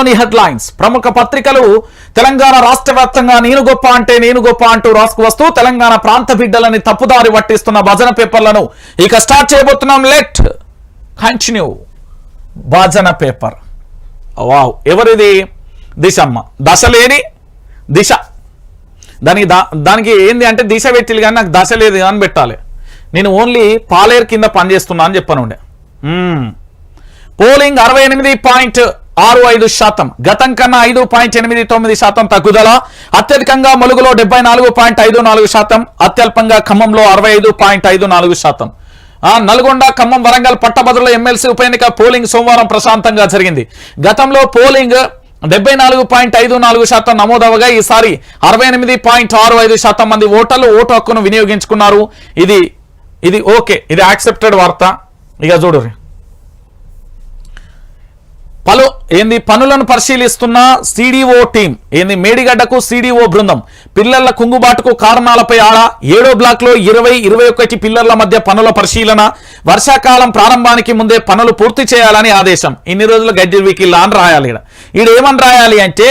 వార్తల్లోని హెడ్లైన్స్. ప్రముఖ పత్రికలు తెలంగాణ రాష్ట్ర వ్యాప్తంగా నేను గొప్ప అంటే నేను గొప్ప అంటూ రాసుకు వస్తూ తెలంగాణ ప్రాంత బిడ్డలని తప్పుదారి పట్టిస్తున్న భజన పేపర్లను ఇక స్టార్ట్ చేయబోతున్నాం. లెట్ కంటిన్యూ భజన పేపర్. వావ్ ఎవరిది? దిశమ్మ. దశ లేని దిశ. దానికి దానికి ఏంది అంటే దిశ పెట్టిలు కానీ నాకు దశ లేదు అని పెట్టాలి. నేను ఓన్లీ పాలేరు కింద పనిచేస్తున్నా అని చెప్పను పోలింగ్ అరవై ఎనిమిది పాయింట్ ఆరు ఐదు శాతం. గతం కన్నా ఐదు పాయింట్ ఎనిమిది తొమ్మిది శాతం తగ్గుదల. అత్యధికంగా ములుగులో డెబ్బై నాలుగు పాయింట్ ఐదు నాలుగు శాతం. అత్యల్పంగా ఖమ్మంలో అరవై ఐదు పాయింట్ ఐదు నాలుగు శాతం. ఆ నల్గొండ ఖమ్మం వరంగల్ పట్టభద్రుల ఎమ్మెల్సీ ఉప ఎన్నిక పోలింగ్ సోమవారం ప్రశాంతంగా జరిగింది. గతంలో పోలింగ్ డెబ్బై నాలుగు పాయింట్ ఐదు నాలుగు శాతం నమోదవగా ఈసారి అరవై ఎనిమిది పాయింట్ ఆరు ఐదు శాతం మంది ఓటర్లు ఓటు హక్కును వినియోగించుకున్నారు. ఇది ఇది ఓకే ఇది యాక్సెప్టెడ్ వార్త. ఇక చూడు. పలు ఏంది పనులను పరిశీలిస్తున్న సిడిఓ టీం? ఏంది మేడిగడ్డకు సిడిఓ బృందం? పిల్లర్ల కుంగుబాటుకు కారణాలపై ఆడ ఏడో బ్లాక్లో ఇరవై ఇరవై ఒకటి పిల్లర్ల మధ్య పనుల పరిశీలన వర్షాకాలం ప్రారంభానికి ముందే పనులు పూర్తి చేయాలని ఆదేశం. ఇన్ని రోజులు గడ్డి వీకిల్లా అని రాయాలి ఇక్కడ ఏమని రాయాలి అంటే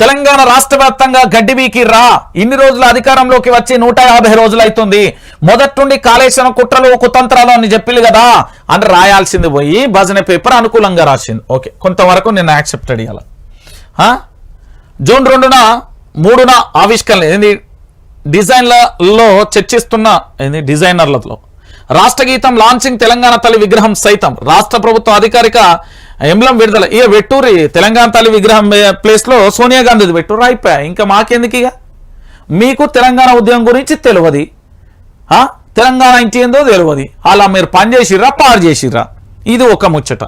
తెలంగాణ రాష్ట్ర వ్యాప్తంగా గడ్డివీకి రా. ఇన్ని రోజులు అధికారంలోకి వచ్చి నూట యాభై రోజులు అవుతుంది మొదటి నుండి కాళేశ్వరం కుట్రలు కుతంత్రాలు అని చెప్పింది కదా. అని రాయాల్సింది పోయి భజన పేపర్ అనుకూలంగా రాసింది. ఓకే కొంతవరకు నేను యాక్సెప్టెడ్ ఇవ్వాలి జూన్ రెండున మూడున ఆవిష్కరణ ఏంది? డిజైన్లలో చర్చిస్తున్న ఏంది? డిజైనర్లతో రాష్ట్ర గీతం లాంచింగ్ తెలంగాణ తల్లి విగ్రహం సైతం. రాష్ట్ర ప్రభుత్వ అధికారిక ఎంబ్లం విడుదల ఇక వెట్టూరి తెలంగాణ తల్లి విగ్రహం ప్లేస్లో సోనియా గాంధీది వెట్టూరు. అయిపోయా ఇంకా మాకెందుకు ఇక మీకు తెలంగాణ ఉద్యమం గురించి తెలియదు తెలంగాణ ఇంటి ఏందో తెలియదు అలా మీరు పని చేసిర్రా పాడు చేసిర్రా? ఇది ఒక ముచ్చట.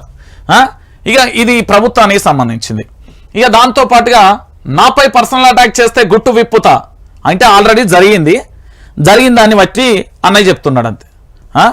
ఇక ఇది ప్రభుత్వానికి సంబంధించింది. ఇక దాంతో పాటుగా నాపై పర్సనల్ అటాక్ చేస్తే గుట్టు విప్పుతా. అంటే ఆల్రెడీ జరిగింది. జరిగిన దాన్ని బట్టి అన్నయ్య చెప్తున్నాడు అంతే.